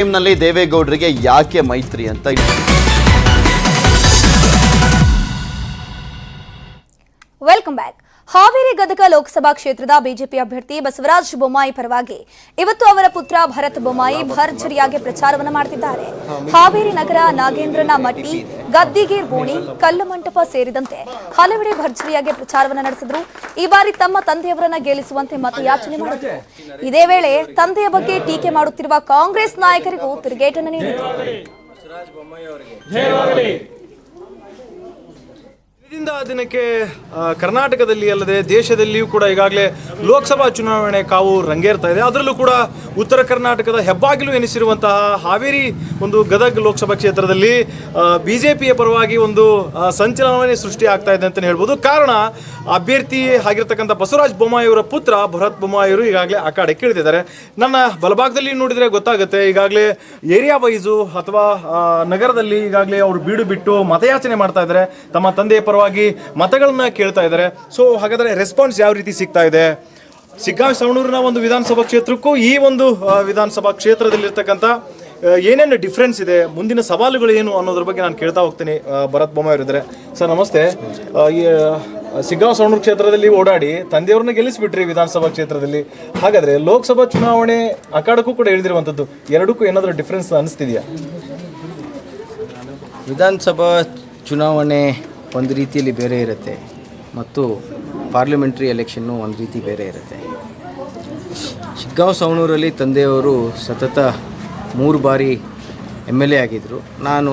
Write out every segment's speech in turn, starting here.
ಟೈಮ್ನಲ್ಲಿ ದೇವೇಗೌಡರಿಗೆ ಯಾಕೆ ಮೈತ್ರಿ ಅಂತ ವೆಲ್ಕಮ್ ಬ್ಯಾಕ್. ಹಾವೇರಿ ಗದಗ ಲೋಕಸಭಾ ಕ್ಷೇತ್ರದ ಬಿಜೆಪಿ ಅಭ್ಯರ್ಥಿ ಬಸವರಾಜ ಬೊಮ್ಮಾಯಿ ಪರವಾಗಿ ಇವತ್ತು ಅವರ ಪುತ್ರ ಭರತ್ ಬೊಮ್ಮಾಯಿ ಭರ್ಜರಿಯಾಗಿ ಪ್ರಚಾರವನ್ನು ಮಾಡುತ್ತಿದ್ದಾರೆ ಹಾವೇರಿ ನಗರ ನಾಗೇಂದ್ರನ ಮಟ್ಟಿ ಗದ್ದಿಗೇರ್ ಓಣಿ ಕಲ್ಲು ಮಂಟಪ ಸೇರಿದಂತೆ ಹಲವೆಡೆ ಭರ್ಜರಿಯಾಗಿ ಪ್ರಚಾರವನ್ನು ನಡೆಸಿದ್ರು. ಈ ಬಾರಿ ತಮ್ಮ ತಂದೆಯವರನ್ನ ಗೆಲ್ಲಿಸುವಂತೆ ಮತಯಾಚನೆ ಮಾಡಿದ್ರು. ಇದೇ ವೇಳೆ ತಂದೆಯ ಬಗ್ಗೆ ಟೀಕೆ ಮಾಡುತ್ತಿರುವ ಕಾಂಗ್ರೆಸ್ ನಾಯಕರಿಗೂ ತಿರುಗೇಟನ್ನು ನೀಡಿದರು. ದಿನಕ್ಕೆ ಕರ್ನಾಟಕದಲ್ಲಿ ಅಲ್ಲದೆ ದೇಶದಲ್ಲಿಯೂ ಕೂಡ ಈಗಾಗಲೇ ಲೋಕಸಭಾ ಚುನಾವಣೆ ಕಾವು ರಂಗೇರ್ತಾ ಇದೆ. ಅದರಲ್ಲೂ ಕೂಡ ಉತ್ತರ ಕರ್ನಾಟಕದ ಹೆಬ್ಬಾಗಿಲು ಎನಿಸಿರುವಂತಹ ಹಾವೇರಿ ಒಂದು ಗದಗ್ ಲೋಕಸಭಾ ಕ್ಷೇತ್ರದಲ್ಲಿ ಬಿ ಜೆ ಪಿಯ ಪರವಾಗಿ ಒಂದು ಸಂಚಲನವೇ ಸೃಷ್ಟಿ ಆಗ್ತಾ ಇದೆ ಅಂತಲೇ ಹೇಳ್ಬೋದು. ಕಾರಣ, ಅಭ್ಯರ್ಥಿ ಆಗಿರ್ತಕ್ಕಂಥ ಬಸವರಾಜ ಬೊಮ್ಮಾಯಿಯವರ ಪುತ್ರ ಭರತ್ ಬೊಮ್ಮಾಯಿಯವರು ಈಗಾಗಲೇ ಅಖಾಡೆ ಕೇಳಿದ್ದಾರೆ ನನ್ನ ಬಲಭಾಗದಲ್ಲಿ ನೋಡಿದರೆ ಗೊತ್ತಾಗುತ್ತೆ, ಈಗಾಗಲೇ ಏರಿಯಾ ವೈಸು ಅಥವಾ ನಗರದಲ್ಲಿ ಈಗಾಗಲೇ ಅವರು ಬೀಡು ಬಿಟ್ಟು ಮತಯಾಚನೆ ಮಾಡ್ತಾ ಇದ್ದಾರೆ. ತಮ್ಮ ತಂದೆಯ ಪರವಾಗಿ ಮತಗಳನ್ನ ಕೇಳ್ತಾ ಇದ್ದಾರೆ. ಸೊ ಹಾಗಾದ್ರೆ ರೆಸ್ಪಾನ್ಸ್ ಯಾವ ರೀತಿ ಸಿಗ್ತಾ ಇದೆ? ಸಿಗ್ಗಾ ಸವಣೂರಿನ ಒಂದು ವಿಧಾನಸಭಾ ಕ್ಷೇತ್ರಕ್ಕೂ ಈ ಒಂದು ವಿಧಾನಸಭಾ ಕ್ಷೇತ್ರದಲ್ಲಿರ್ತಕ್ಕಂಥ ಏನೇನು ಡಿಫ್ರೆನ್ಸ್ ಇದೆ, ಮುಂದಿನ ಸವಾಲುಗಳು ಏನು ಅನ್ನೋದ್ರ ಬಗ್ಗೆ ನಾನು ಕೇಳ್ತಾ ಹೋಗ್ತೀನಿ ಭರತ್ ಬೊಮ್ಮ ಅವರಿದ್ದಾರೆ ಸರ್ ನಮಸ್ತೆ. ಸಿಗ್ಗಾಂವ್ ಸವಣೂರು ಕ್ಷೇತ್ರದಲ್ಲಿ ಓಡಾಡಿ ತಂದೆಯವ್ರನ್ನ ಗೆಲ್ಲಿಸಿಬಿಟ್ರಿ ವಿಧಾನಸಭಾ ಕ್ಷೇತ್ರದಲ್ಲಿ. ಹಾಗಾದ್ರೆ ಲೋಕಸಭಾ ಚುನಾವಣೆ ಅಖಾಡಕ್ಕೂ ಕೂಡ ಇಳಿದಿರುವಂಥದ್ದು, ಎರಡಕ್ಕೂ ಏನಾದರೂ ಡಿಫ್ರೆನ್ಸ್ ಅನಿಸ್ತಿದೆಯಾ? ವಿಧಾನಸಭಾ ಚುನಾವಣೆ ಒಂದು ರೀತಿಯಲ್ಲಿ ಬೇರೆ ಇರುತ್ತೆ ಮತ್ತು ಪಾರ್ಲಿಮೆಂಟ್ರಿ ಎಲೆಕ್ಷನ್ನು ಒಂದು ರೀತಿ ಬೇರೆ ಇರುತ್ತೆ. ಶಿಗ್ಗಾಂವ್ ಸವಣೂರಲ್ಲಿ ತಂದೆಯವರು ಸತತ ಮೂರು ಬಾರಿ ಎಂ ಎಲ್ ಎ ಆಗಿದ್ದರು ನಾನು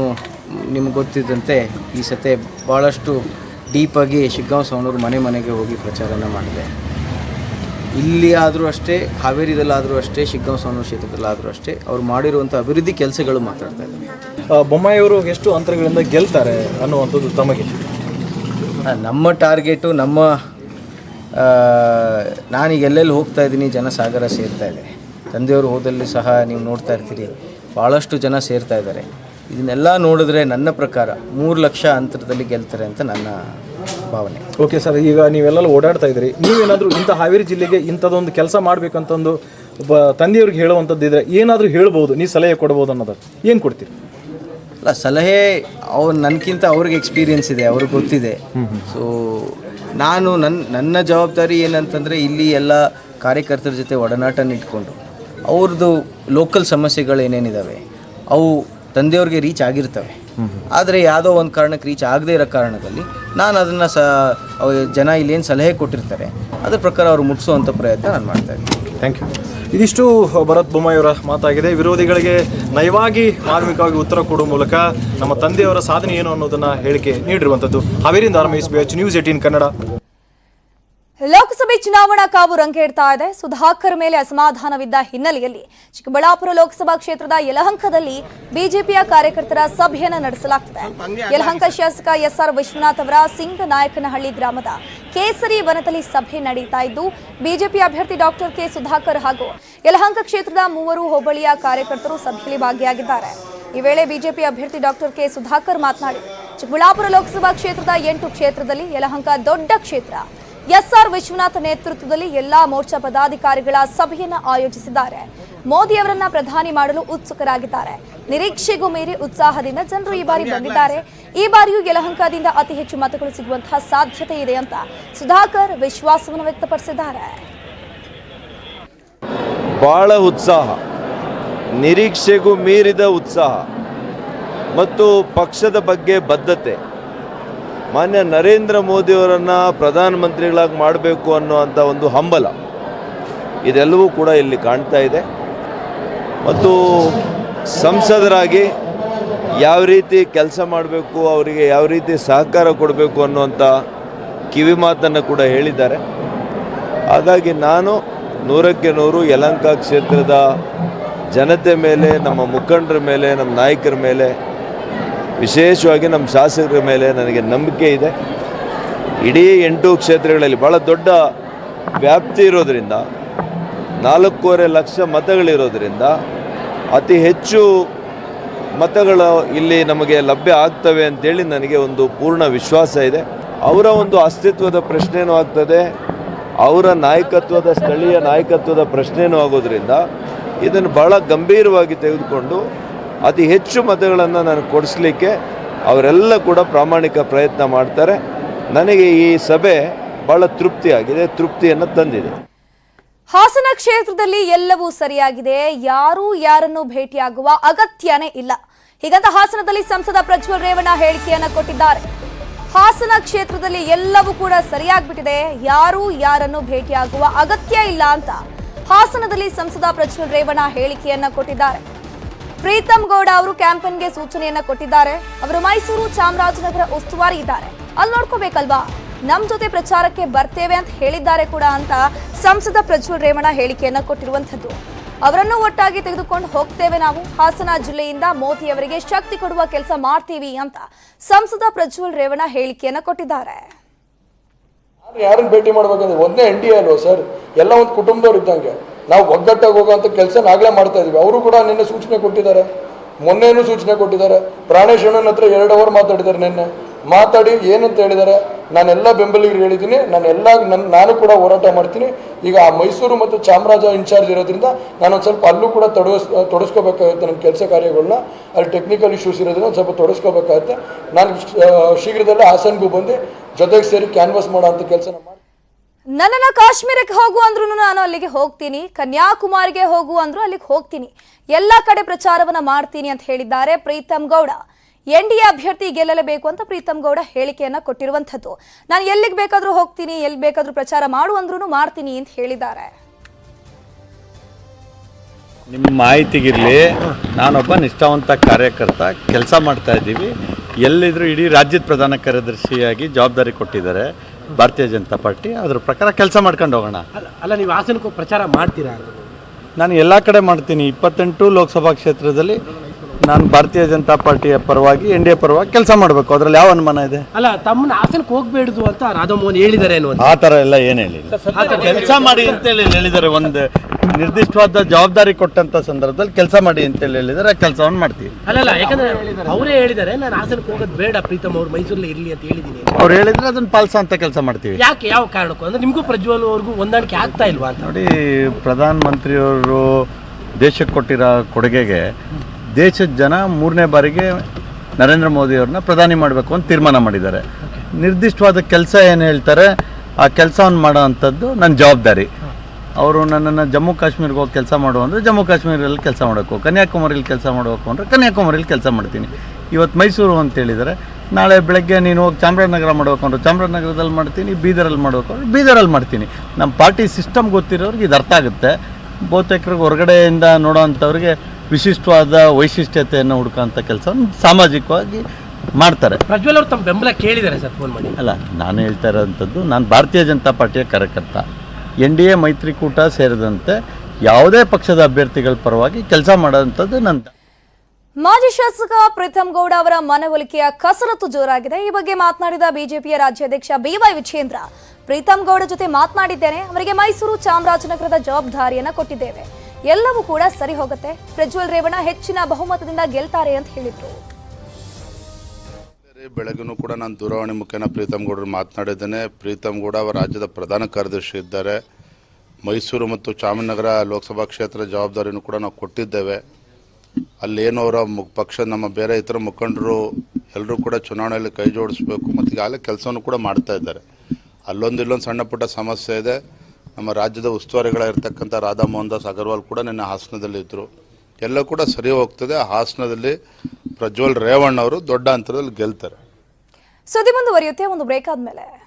ನಿಮ್ಗೆ ಗೊತ್ತಿದ್ದಂತೆ ಈ ಸತೆ ಭಾಳಷ್ಟು ಡೀಪಾಗಿ ಶಿಗ್ಗಾಂವ್ ಸವಣೂರು ಮನೆ ಮನೆಗೆ ಹೋಗಿ ಪ್ರಚಾರನ ಮಾಡಿದೆ. ಇಲ್ಲಿ ಆದರೂ ಅಷ್ಟೇ, ಹಾವೇರಿದಲ್ಲಾದರೂ ಅಷ್ಟೇ, ಶಿಗ್ಗಾಂವ್ ಸವಣೂರು ಕ್ಷೇತ್ರದಲ್ಲಾದರೂ ಅಷ್ಟೇ ಅವ್ರು ಮಾಡಿರುವಂಥ ಅಭಿವೃದ್ಧಿ ಕೆಲಸಗಳು ಮಾತಾಡ್ತಾ ಇದ್ದಾರೆ. ಬೊಮ್ಮಾಯಿಯವರು ಎಷ್ಟು ಅಂತರಗಳಿಂದ ಗೆಲ್ತಾರೆ ಅನ್ನುವಂಥದ್ದು ತಮಗೆ ನಮ್ಮ ಟಾರ್ಗೆಟು, ನಮ್ಮ ನಾನೀಗ ಎಲ್ಲೆಲ್ಲಿ ಹೋಗ್ತಾ ಇದ್ದೀನಿ, ಜನಸಾಗರ ಸೇರ್ತಾ ಇದೆ. ತಂದೆಯವರು ಹೋದಲ್ಲಿ ಸಹ ನೀವು ನೋಡ್ತಾ ಇರ್ತೀರಿ. ಭಾಳಷ್ಟು ಜನ ಸೇರ್ತಾ ಇದ್ದಾರೆ. ಇದನ್ನೆಲ್ಲ ನೋಡಿದ್ರೆ ನನ್ನ ಪ್ರಕಾರ ಮೂರು ಲಕ್ಷ ಅಂತರದಲ್ಲಿ ಗೆಲ್ತಾರೆ ಅಂತ ನನ್ನ ಭಾವನೆ. ಓಕೆ ಸರ್ ಈಗ ನೀವೆಲ್ಲ ಓಡಾಡ್ತಾ ಇದ್ದೀರಿ. ನೀವೇನಾದರೂ ಇಂಥ ಹಾವೇರಿ ಜಿಲ್ಲೆಗೆ ಇಂಥದ್ದೊಂದು ಕೆಲಸ ಮಾಡಬೇಕಂತಂದು ಒಬ್ಬ ತಂದೆಯವ್ರಿಗೆ ಹೇಳುವಂಥದ್ದು ಇದ್ರೆ ಏನಾದರೂ ಹೇಳ್ಬೋದು, ನೀವು ಸಲಹೆ ಕೊಡ್ಬೋದು ಅನ್ನೋದು ಏನು ಕೊಡ್ತೀರಿ? ಅಲ್ಲ, ಸಲಹೆ ಅವ್ರು ನನಗಿಂತ ಅವ್ರಿಗೆ ಎಕ್ಸ್ಪೀರಿಯನ್ಸ್ ಇದೆ, ಅವ್ರಿಗೆ ಗೊತ್ತಿದೆ. ಸೊ ನಾನು ನನ್ನ ನನ್ನ ಜವಾಬ್ದಾರಿ ಏನಂತಂದರೆ ಇಲ್ಲಿ ಎಲ್ಲ ಕಾರ್ಯಕರ್ತರ ಜೊತೆ ಒಡನಾಟನ ಇಟ್ಕೊಂಡು ಅವ್ರದ್ದು ಲೋಕಲ್ ಸಮಸ್ಯೆಗಳು ಏನೇನಿದ್ದಾವೆ ಅವು ತಂದೆಯವ್ರಿಗೆ ರೀಚ್ ಆಗಿರ್ತವೆ. ಆದರೆ ಯಾವುದೋ ಒಂದು ಕಾರಣಕ್ಕೆ ರೀಚ್ ಆಗದೇ ಇರೋ ಕಾರಣದಲ್ಲಿ ನಾನು ಅದನ್ನು ಸ ಜನ ಇಲ್ಲೇನು ಸಲಹೆ ಕೊಟ್ಟಿರ್ತಾರೆ, ಅದ್ರ ಪ್ರಕಾರ ಅವ್ರು ಮುಟ್ಟಿಸುವಂಥ ಪ್ರಯತ್ನ ನಾನು ಮಾಡ್ತಾ ಥ್ಯಾಂಕ್ ಯು ಇದಿಷ್ಟು ಭರತ್ ಬೊಮ್ಮಾಯಿಯವರ ಮಾತಾಗಿದೆ. ವಿರೋಧಿಗಳಿಗೆ ನಯವಾಗಿ ಮಾರ್ಮಿಕವಾಗಿ ಉತ್ತರ ಕೊಡುವ ಮೂಲಕ ನಮ್ಮ ತಂದೆಯವರ ಸಾಧನೆ ಏನು ಅನ್ನೋದನ್ನು ಹೇಳಿಕೆ ನೀಡಿರುವಂಥದ್ದು B, H news eighteen Kannada. Lok Sabha ಚುನಾವಣಾ ಕಾವು ರಂಗೇಡ್ತಾ ಇದೆ. ಸುಧಾಕರ್ ಮೇಲೆ ಅಸಮಾಧಾನವಿದ್ದ ಹಿನ್ನೆಲೆಯಲ್ಲಿ ಚಿಕ್ಕಬಳ್ಳಾಪುರ ಲೋಕಸಭಾ ಕ್ಷೇತ್ರದ ಯಲಹಂಕದಲ್ಲಿ ಬಿಜೆಪಿಯ ಕಾರ್ಯಕರ್ತರ ಸಭೆಯನ್ನು ನಡೆಸಲಾಗ್ತಿದೆ. ಯಲಹಂಕ ಶಾಸಕ ಎಸ್ಆರ್ ವಿಶ್ವನಾಥ್ ಅವರ ಸಿಂಗನಾಯಕನಹಳ್ಳಿ ಗ್ರಾಮದ ಕೇಸರಿ ವನದಲ್ಲಿ ಸಭೆ ನಡೀತಾ ಇದ್ದು ಬಿಜೆಪಿ ಅಭ್ಯರ್ಥಿ ಡಾಕ್ಟರ್ ಕೆ ಸುಧಾಕರ್ ಹಾಗೂ ಯಲಹಂಕ ಕ್ಷೇತ್ರದ ಮೂವರು ಹೋಬಳಿಯ ಕಾರ್ಯಕರ್ತರು ಸಭೆಯಲ್ಲಿ ಭಾಗಿಯಾಗಿದ್ದಾರೆ. ಈ ವೇಳೆ ಬಿಜೆಪಿ ಅಭ್ಯರ್ಥಿ ಡಾಕ್ಟರ್ ಕೆ ಸುಧಾಕರ್ ಮಾತನಾಡಿ ಚಿಕ್ಕಬಳ್ಳಾಪುರ ಲೋಕಸಭಾ ಕ್ಷೇತ್ರದ ಎಂಟು ಕ್ಷೇತ್ರದಲ್ಲಿ ಯಲಹಂಕ ದೊಡ್ಡ ಕ್ಷೇತ್ರ. ಎಸ್ಆರ್ ವಿಶ್ವನಾಥ್ ನೇತೃತ್ವದಲ್ಲಿ ಎಲ್ಲಾ ಮೋರ್ಚಾ ಪದಾಧಿಕಾರಿಗಳ ಸಭೆಯನ್ನು ಆಯೋಜಿಸಿದ್ದಾರೆ. ಮೋದಿ ಅವರನ್ನ ಪ್ರಧಾನಿ ಮಾಡಲು ಉತ್ಸುಕರಾಗಿದ್ದಾರೆ. ನಿರೀಕ್ಷೆಗೂ ಮೀರಿ ಉತ್ಸಾಹದಿಂದ ಜನರು ಈ ಬಾರಿ ಬಂದಿದ್ದಾರೆ. ಈ ಬಾರಿಯೂ ಯಲಹಂಕದಿಂದ ಅತಿ ಹೆಚ್ಚು ಮತಗಳು ಸಿಗುವಂತಹ ಸಾಧ್ಯತೆ ಇದೆ ಅಂತ ಸುಧಾಕರ್ ವಿಶ್ವಾಸವನ್ನು ವ್ಯಕ್ತಪಡಿಸಿದ್ದಾರೆ. ಬಹಳ ಉತ್ಸಾಹ, ನಿರೀಕ್ಷೆಗೂ ಮೀರಿದ ಉತ್ಸಾಹ ಮತ್ತು ಪಕ್ಷದ ಬಗ್ಗೆ ಬದ್ಧತೆ. ಮಾನ್ಯ ನರೇಂದ್ರ ಮೋದಿಯವರನ್ನು ಪ್ರಧಾನಮಂತ್ರಿಗಳಾಗಿ ಮಾಡಬೇಕು ಅನ್ನುವಂಥ ಒಂದು ಹಂಬಲ ಇದೆಲ್ಲವೂ ಕೂಡ ಇಲ್ಲಿ ಕಾಣ್ತಾ ಇದೆ. ಮತ್ತು ಸಂಸದರಾಗಿ ಯಾವ ರೀತಿ ಕೆಲಸ ಮಾಡಬೇಕು, ಅವರಿಗೆ ಯಾವ ರೀತಿ ಸಹಕಾರ ಕೊಡಬೇಕು ಅನ್ನುವಂಥ ಕಿವಿ ಮಾತನ್ನು ಕೂಡ ಹೇಳಿದ್ದಾರೆ. ಹಾಗಾಗಿ ನಾನು ನೂರಕ್ಕೆ ನೂರು ಯಲಂಕ ಕ್ಷೇತ್ರದ ಜನತೆ ಮೇಲೆ, ನಮ್ಮ ಮುಖಂಡರ ಮೇಲೆ, ನಮ್ಮ ನಾಯಕರ ಮೇಲೆ ವಿಶೇಷವಾಗಿ ನಮ್ಮ ಶಾಸಕರ ಮೇಲೆ ನನಗೆ ನಂಬಿಕೆ ಇದೆ. ಇಡೀ ಎಂಟು ಕ್ಷೇತ್ರಗಳಲ್ಲಿ ಭಾಳ ದೊಡ್ಡ ವ್ಯಾಪ್ತಿ ಇರೋದರಿಂದ, ನಾಲ್ಕೂವರೆ ಲಕ್ಷ ಮತಗಳಿರೋದರಿಂದ ಅತಿ ಹೆಚ್ಚು ಮತಗಳು ಇಲ್ಲಿ ನಮಗೆ ಲಭ್ಯ ಆಗ್ತವೆ ಅಂತೇಳಿ ನನಗೆ ಒಂದು ಪೂರ್ಣ ವಿಶ್ವಾಸ ಇದೆ. ಅವರ ಒಂದು ಅಸ್ತಿತ್ವದ ಪ್ರಶ್ನೆಯೂ ಆಗ್ತದೆ. ಅವರ ನಾಯಕತ್ವದ, ಸ್ಥಳೀಯ ನಾಯಕತ್ವದ ಪ್ರಶ್ನೆಯೂ ಆಗೋದ್ರಿಂದ ಇದನ್ನು ಭಾಳ ಗಂಭೀರವಾಗಿ ತೆಗೆದುಕೊಂಡು ಅತಿ ಹೆಚ್ಚು ಮತಗಳನ್ನು ನಾನು ಕೊಡಿಸ್ಲಿಕ್ಕೆ ಅವರೆಲ್ಲ ಕೂಡ ಪ್ರಾಮಾಣಿಕ ಪ್ರಯತ್ನ ಮಾಡ್ತಾರೆ. ನನಗೆ ಈ ಸಭೆ ಬಹಳ ತೃಪ್ತಿಯಾಗಿದೆ, ತೃಪ್ತಿಯನ್ನು ತಂದಿದೆ. ಹಾಸನ ಕ್ಷೇತ್ರದಲ್ಲಿ ಎಲ್ಲವೂ ಸರಿಯಾಗಿದೆ, ಯಾರೂ ಯಾರನ್ನು ಭೇಟಿಯಾಗುವ ಅಗತ್ಯನೇ ಇಲ್ಲ. ಹೀಗಂತ ಹಾಸನದಲ್ಲಿ ಸಂಸದ ಪ್ರಜ್ವಲ್ ರೇವಣ್ಣ ಹೇಳಿಕೆಯನ್ನ ಕೊಟ್ಟಿದ್ದಾರೆ. ಹಾಸನ ಕ್ಷೇತ್ರದಲ್ಲಿ ಎಲ್ಲವೂ ಕೂಡ ಸರಿಯಾಗ್ಬಿಟ್ಟಿದೆ, ಯಾರೂ ಯಾರನ್ನು ಭೇಟಿಯಾಗುವ ಅಗತ್ಯ ಇಲ್ಲ ಅಂತ ಹಾಸನದಲ್ಲಿ ಸಂಸದ ಪ್ರಜ್ವಲ್ ರೇವಣ್ಣ ಹೇಳಿಕೆಯನ್ನ ಕೊಟ್ಟಿದ್ದಾರೆ. ಪ್ರೀತಮ್ ಗೌಡ ಅವರು ಕ್ಯಾಂಪೇನ್ಗೆ ಸೂಚನೆಯನ್ನ ಕೊಟ್ಟಿದ್ದಾರೆ. ಅವರು ಮೈಸೂರು ಚಾಮರಾಜನಗರ ಉಸ್ತುವಾರಿ ಇದ್ದಾರೆ. ಅಲ್ಲಿ ನೋಡ್ಕೋಬೇಕಲ್ವಾ? ನಮ್ ಜೊತೆ ಪ್ರಚಾರಕ್ಕೆ ಬರ್ತೇವೆ ಅಂತ ಹೇಳಿದ್ದಾರೆ ಕೂಡ ಅಂತ ಸಂಸದ ಪ್ರಜ್ವಲ್ ರೇವಣ್ಣ ಹೇಳಿಕೆಯನ್ನ ಕೊಟ್ಟಿರುವಂತದ್ದು ಅವರನ್ನು ಒಟ್ಟಾಗಿ ತೆಗೆದುಕೊಂಡು ಹೋಗ್ತೇವೆ ನಾವು. ಹಾಸನ ಜಿಲ್ಲೆಯಿಂದ ಮೋದಿ ಅವರಿಗೆ ಶಕ್ತಿ ಕೊಡುವ ಕೆಲಸ ಮಾಡ್ತೀವಿ ಅಂತ ಸಂಸದ ಪ್ರಜ್ವಲ್ ರೇವಣ್ಣ ಹೇಳಿಕೆಯನ್ನ ಕೊಟ್ಟಿದ್ದಾರೆ. ಯಾರನ್ನು ಭೇಟಿ ಮಾಡ್ಬೇಕಂದ್ರೆ ಒಂದೇ ಎನ್ ಡಿ ಸರ್? ಎಲ್ಲ ಒಂದು ಕುಟುಂಬದವ್ರು ಇದ್ದಂಗೆ. ನಾವು ಒಗ್ಗಟ್ಟಾಗಿ ಹೋಗುವಂಥ ಕೆಲಸ ನಾಗಲೇ ಮಾಡ್ತಾ ಇದ್ದೀವಿ ಅವರು ಕೂಡ ನಿನ್ನೆ ಸೂಚನೆ ಕೊಟ್ಟಿದ್ದಾರೆ. ಮೊನ್ನೆನೂ ಸೂಚನೆ ಕೊಟ್ಟಿದ್ದಾರೆ. ಪ್ರಾಣೇಶ್ ಅಣ್ಣನ ಹತ್ರ ಎರಡು ಅವರ್ ಮಾತಾಡಿದ್ದಾರೆ ನಿನ್ನೆ. ಮಾತಾಡಿ ಏನಂತ ಹೇಳಿದ್ದಾರೆ? ನಾನೆಲ್ಲ ಬೆಂಬಲಿಗರು ಹೇಳಿದ್ದೀನಿ. ನಾನೆಲ್ಲ ನನ್ನ ನಾನು ಕೂಡ ಹೋರಾಟ ಮಾಡ್ತೀನಿ. ಈಗ ಆ ಮೈಸೂರು ಮತ್ತು ಚಾಮರಾಜ ಇನ್ಚಾರ್ಜ್ ಇರೋದ್ರಿಂದ ನಾನೊಂದು ಸ್ವಲ್ಪ ಅಲ್ಲೂ ಕೂಡ ತೊಡಗಿಸ್ ತೊಡಗಿಸ್ಕೋಬೇಕಾಗುತ್ತೆ ನನ್ನ ಕೆಲಸ ಕಾರ್ಯಗಳನ್ನ ಅಲ್ಲಿ ಟೆಕ್ನಿಕಲ್ ಇಶ್ಯೂಸ್ ಇರೋದ್ರಿಂದ ಸ್ವಲ್ಪ ತೊಡಗಿಸ್ಕೋಬೇಕಾಗುತ್ತೆ ನಾನು ಶೀಘ್ರದಲ್ಲೇ ಹಾಸನ್ಗೂ ಬಂದು ಜೊತೆಗೆ ಸೇರಿ ಕ್ಯಾನ್ವಾಸ್ ಮಾಡೋ ಅಂಥ ಕೆಲಸ ನನ್ನನ್ನ ಕಾಶ್ಮೀರಕ್ಕೆ ಹೋಗು ಅಂದ್ರೂ ನಾನು ಅಲ್ಲಿಗೆ ಹೋಗ್ತೀನಿ. ಕನ್ಯಾಕುಮಾರಿಗೆ ಹೋಗು ಅಂದ್ರೂ ಅಲ್ಲಿಗೆ ಹೋಗ್ತೀನಿ. ಎಲ್ಲ ಕಡೆ ಪ್ರಚಾರವನ್ನ ಮಾಡ್ತೀನಿ ಅಂತ ಹೇಳಿದ್ದಾರೆ Preetham Gowda. N D A ಅಭ್ಯರ್ಥಿ ಗೆಲ್ಲಲೇಬೇಕು ಅಂತ ಪ್ರೀತಮ್ ಗೌಡ ಹೇಳಿಕೆಯನ್ನ ಕೊಟ್ಟಿರುವಂಥದ್ದು. ನಾನು ಎಲ್ಲಿಗೆ ಬೇಕಾದ್ರೂ ಹೋಗ್ತೀನಿ ಎಲ್ಲಿ ಬೇಕಾದ್ರೂ ಪ್ರಚಾರ ಮಾಡು ಅಂದ್ರೂ ಮಾಡ್ತೀನಿ ಅಂತ ಹೇಳಿದ್ದಾರೆ. ನಿಮ್ಮ ಮಾಹಿತಿಗಿರಲಿ, ನಾನೊಬ್ಬ ನಿಷ್ಠಾವಂತ ಕಾರ್ಯಕರ್ತ, ಕೆಲಸ ಮಾಡ್ತಾ ಇದ್ದೀವಿ. ಎಲ್ಲಿದ್ರು ಇಡೀ ರಾಜ್ಯದ ಪ್ರಧಾನ ಕಾರ್ಯದರ್ಶಿಯಾಗಿ ಜವಾಬ್ದಾರಿ ಕೊಟ್ಟಿದ್ದಾರೆ. ಭಾರತೀಯ ಜನತಾ ಪಾರ್ಟಿ ಅದ್ರ ಪ್ರಕಾರ ಕೆಲಸ ಮಾಡ್ಕೊಂಡು ಹೋಗೋಣ. ಅಲ್ಲ ಅಲ್ಲ ನೀವು ಹಾಸನಕ್ಕೂ ಪ್ರಚಾರ ಮಾಡ್ತೀರಾ? ನಾನು ಎಲ್ಲ ಕಡೆ ಮಾಡ್ತೀನಿ. ಇಪ್ಪತ್ತೆಂಟು ಲೋಕಸಭಾ ಕ್ಷೇತ್ರದಲ್ಲಿ ನಾನು ಭಾರತೀಯ ಜನತಾ ಪಾರ್ಟಿಯ ಪರವಾಗಿ ಎನ್ ಡಿ ಎ ಪರವಾಗಿ ಕೆಲಸ ಮಾಡಬೇಕು. ಅದರಲ್ಲಿ ಯಾವ ಅನುಮಾನ ಇದೆ? ಅಲ್ಲ ತಮ್ಮನ್ನ ಹಾಸನಕ್ಕೆ ಹೋಗ್ಬೇಡ್ದು ಅಂತ ರಾಧಾಮೋಹನ್ ಹೇಳಿದ್ದಾರೆ ಅನ್ನುವಂಥ ಆ ಥರ ಎಲ್ಲ ಏನು ಹೇಳಿಲ್ಲ. ಕೆಲಸ ಮಾಡಿ ಅಂತೇಳಿ ಹೇಳಿದಾರೆ ಒಂದು ನಿರ್ದಿಷ್ಟವಾದ ಜವಾಬ್ದಾರಿ ಕೊಟ್ಟಂತ ಸಂದರ್ಭದಲ್ಲಿ ಕೆಲಸ ಮಾಡಿ ಅಂತೇಳಿ ಹೇಳಿದ್ದಾರೆ. ಆ ಕೆಲಸವನ್ನು ಮಾಡ್ತೀವಿ. ಅಲ್ಲಲ್ಲ ಯಾಕಂದ್ರೆ ಅವರೇ ಹೇಳಿದ್ದಾರೆ ನಾನು ಹಾಸನಕ್ಕೆ ಹೋಗೋದು ಬೇಡ ಪ್ರೀತಮ್ ಅವ್ರು ಮೈಸೂರಲ್ಲಿ ಇರಲಿ ಅಂತ ಹೇಳಿದೀನಿ ಅವ್ರು ಹೇಳಿದ್ರೆ ಅದನ್ನ ಪಾಲ್ಸ ಅಂತ ಕೆಲಸ ಮಾಡ್ತೀವಿ. ಯಾಕೆ ಯಾವ ಕಾರಣಕ್ಕೂ? ಅಂದ್ರೆ ನಿಮಗೂ ಪ್ರಜ್ವಲ್ ಅವ್ರಿಗೂ ಹೊಂದಾಣಿಕೆ ಆಗ್ತಾ ಇಲ್ವಾ ಅಂತ? ನೋಡಿ ಪ್ರಧಾನ ಮಂತ್ರಿಯವರು ದೇಶಕ್ಕೆ ಕೊಟ್ಟಿರೋ ಕೊಡುಗೆಗೆ ದೇಶದ ಜನ ಮೂರನೇ ಬಾರಿಗೆ ನರೇಂದ್ರ ಮೋದಿಯವ್ರನ್ನ ಪ್ರಧಾನಿ ಮಾಡಬೇಕು ಅಂತ ತೀರ್ಮಾನ ಮಾಡಿದ್ದಾರೆ. ನಿರ್ದಿಷ್ಟವಾದ ಕೆಲಸ ಏನು ಹೇಳ್ತಾರೆ, ಆ ಕೆಲಸವನ್ನು ಮಾಡೋ ಅಂಥದ್ದು ನನ್ನ ಜವಾಬ್ದಾರಿ. ಅವರು ನನ್ನನ್ನು ಜಮ್ಮು ಕಾಶ್ಮೀರ್ಗೆ ಹೋಗಿ ಕೆಲಸ ಮಾಡು ಅಂದರೆ ಜಮ್ಮು ಕಾಶ್ಮೀರಲ್ಲಿ ಕೆಲಸ ಮಾಡಬೇಕು ಕನ್ಯಾಕುಮಾರಿಯಲ್ಲಿ ಕೆಲಸ ಮಾಡಬೇಕು ಅಂದರೆ ಕನ್ಯಾಕುಮಾರಿಯಲ್ಲಿ ಕೆಲಸ ಮಾಡ್ತೀನಿ. ಇವತ್ತು ಮೈಸೂರು ಅಂತ ಹೇಳಿದರೆ, ನಾಳೆ ಬೆಳಗ್ಗೆ ನೀನು ಹೋಗಿ ಚಾಮರಾಜನಗರ ಮಾಡಬೇಕು ಅಂದ್ರೆ ಚಾಮರಾಜನಗರದಲ್ಲಿ ಮಾಡ್ತೀನಿ, ಬೀದರಲ್ಲಿ ಮಾಡಬೇಕು ಅಂದ್ರೆ ಬೀದರಲ್ಲಿ ಮಾಡ್ತೀನಿ. ನಮ್ಮ ಪಾರ್ಟಿ ಸಿಸ್ಟಮ್ ಗೊತ್ತಿರೋರಿಗೆ ಇದು ಅರ್ಥ ಆಗುತ್ತೆ. ಬಹುತೇಕರಿಗೆ ಹೊರಗಡೆಯಿಂದ ನೋಡೋವಂಥವ್ರಿಗೆ ವಿಶಿಷ್ಟವಾದ ವೈಶಿಷ್ಟ್ಯತೆಯನ್ನು ಹುಡುಕೋಂಥ ಕೆಲಸವನ್ನು ಸಾಮಾಜಿಕವಾಗಿ ಮಾಡ್ತಾರೆ. ಪ್ರಜ್ವಲ್ ಅವರು ತಮ್ಮ ಬೆಂಬಲ ಕೇಳಿದ್ದಾರೆ ಸರ್ ಫೋನ್ ಮಾಡಿ. ಅಲ್ಲ ನಾನು ಹೇಳ್ತಾ ಇರೋಂಥದ್ದು ನಾನು ಭಾರತೀಯ ಜನತಾ ಪಾರ್ಟಿಯ ಕಾರ್ಯಕರ್ತ. ಎನ್ ಡಿ ಎ ಮೈತ್ರಿಕೂಟ ಸೇರಿದಂತೆ ಯಾವುದೇ ಪಕ್ಷದ ಅಭ್ಯರ್ಥಿಗಳ ಪರವಾಗಿ ಕೆಲಸ ಮಾಡೋವಂಥದ್ದು ನನ್ನ ಮಾಜಿ ಶಾಸಕ ಪ್ರೀತಮ್ ಗೌಡ ಅವರ ಮನವೊಲಿಕೆಯ ಕಸರತ್ತು ಜೋರಾಗಿದೆ. ಈ ಬಗ್ಗೆ ಮಾತನಾಡಿದ ಬಿಜೆಪಿಯ ರಾಜ್ಯಾಧ್ಯಕ್ಷ ಬಿವೈ ವಿಜೇಂದ್ರ ಪ್ರೀತಮ್ ಗೌಡ ಜೊತೆ ಮಾತನಾಡಿದ್ದೇನೆ. ಅವರಿಗೆ ಮೈಸೂರು ಚಾಮರಾಜನಗರದ ಜವಾಬ್ದಾರಿಯನ್ನು ಕೊಟ್ಟಿದ್ದೇವೆ. ಎಲ್ಲವೂ ಕೂಡ ಸರಿ ಹೋಗುತ್ತೆ. ಪ್ರಜ್ವಲ್ ರೇವಣ ಹೆಚ್ಚಿನ ಬಹುಮತದಿಂದ ಗೆಲ್ತಾರೆ ಅಂತ ಹೇಳಿದ್ರು. ಬೆಳಗ್ಗೆನೂ ಕೂಡ ನಾನು ದೂರವಾಣಿ ಮುಖೇನ ಪ್ರೀತಮ್ ಗೌಡರು ಮಾತನಾಡಿದ್ದೇನೆ. ಪ್ರೀತಮ್ ಗೌಡ ಅವರ ರಾಜ್ಯದ ಪ್ರಧಾನ ಕಾರ್ಯದರ್ಶಿ ಇದ್ದಾರೆ. ಮೈಸೂರು ಮತ್ತು ಚಾಮರಾಜನಗರ ಲೋಕಸಭಾ ಕ್ಷೇತ್ರ ಜವಾಬ್ದಾರಿಯನ್ನು ಕೂಡ ನಾವು ಕೊಟ್ಟಿದ್ದೇವೆ. ಅಲ್ಲೇನು ಅವರ ಪಕ್ಷ, ನಮ್ಮ ಬೇರೆ ಇತರ ಮುಖಂಡರು ಎಲ್ಲರೂ ಕೂಡ ಚುನಾವಣೆಯಲ್ಲಿ ಕೈ ಜೋಡಿಸ್ಬೇಕು ಮತ್ತು ಈಗಾಗಲೇ ಕೆಲಸವನ್ನು ಕೂಡ ಮಾಡ್ತಾ ಇದ್ದಾರೆ. ಅಲ್ಲೊಂದು ಇಲ್ಲೊಂದು ಸಣ್ಣ ಪುಟ್ಟ ಸಮಸ್ಯೆ ಇದೆ. ನಮ್ಮ ರಾಜ್ಯದ ಉಸ್ತುವಾರಿಗಳಾಗಿರ್ತಕ್ಕಂಥ ರಾಧಾ ಮೋಹನ್ ದಾಸ್ ಅಗರ್ವಾಲ್ ಕೂಡ ನಿನ್ನೆ ಹಾಸನದಲ್ಲಿದ್ದರು ಎಲ್ಲ ಕೂಡ ಸರಿ ಹೋಗ್ತದೆ. ಹಾಸನದಲ್ಲಿ ಪ್ರಜ್ವಲ್ ರೇವಣ್ಣ ಅವರು ದೊಡ್ಡ ಅಂತರದಲ್ಲಿ ಗೆಲ್ತಾರೆ. ಸುದ್ದಿ ಮುಂದುವರಿಯುತ್ತೆ. ಒಂದು ಬ್ರೇಕ್ ಆದ್ಮೇಲೆ.